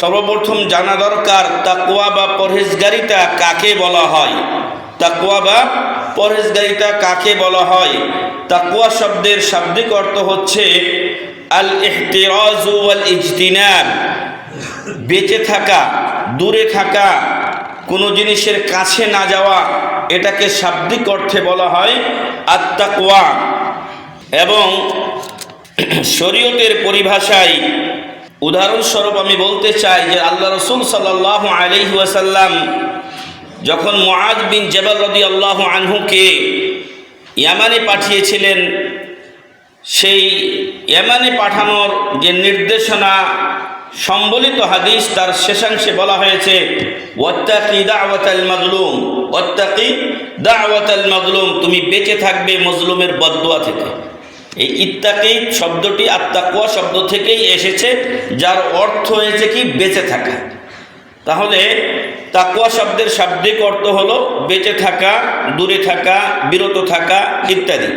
সর্বপ্রথম জানা দরকার তাকুয়া বা পরহেজগারিতা কাকে বলা হয়? তাকুয়া বা পরহেজগারিতা কাকে বলা হয়? তাকুয়া শব্দের শাব্দিক অর্থ হচ্ছে আল ইহতিরাজু ওয়াল ইজতিনাব বেঁচে থাকা, দূরে থাকা, কোনো জিনিসের কাছে না যাওয়া, এটাকে শাব্দিক অর্থে বলা হয় আত্মাকুয়া এবং শরীয়তের পরিভাষায় উদাহরণস্বরূপ আমি বলতে চাই যে আল্লাহ রসুল সাল্লাহ আলহি ওয়াসাল্লাম যখন মুআদ বিন জবাল রদি আল্লাহ আনহুকে ইয়ামানে পাঠিয়েছিলেন, সেই ইয়ামানে পাঠানোর যে নির্দেশনা সম্বলিত হাদিস তার শেষাংশে বলা হয়েছে, ওয়াত্তাকি দাওয়াতাল মাজলুম, ওয়াত্তাকি দাওয়াতাল মাজলুম, তুমি বেঁচে থাকবে মজলুমের বদদুয়া থেকে। এই ইত্তাকেই শব্দটি আত্মাকুয়া শব্দ থেকেই এসেছে, যার অর্থ হয়েছে কি? বেঁচে থাকা। তাহলে তাকুয়া শব্দের শাব্দিক অর্থ হলো বেঁচে থাকা, দূরে থাকা, বিরত থাকা ইত্যাদি।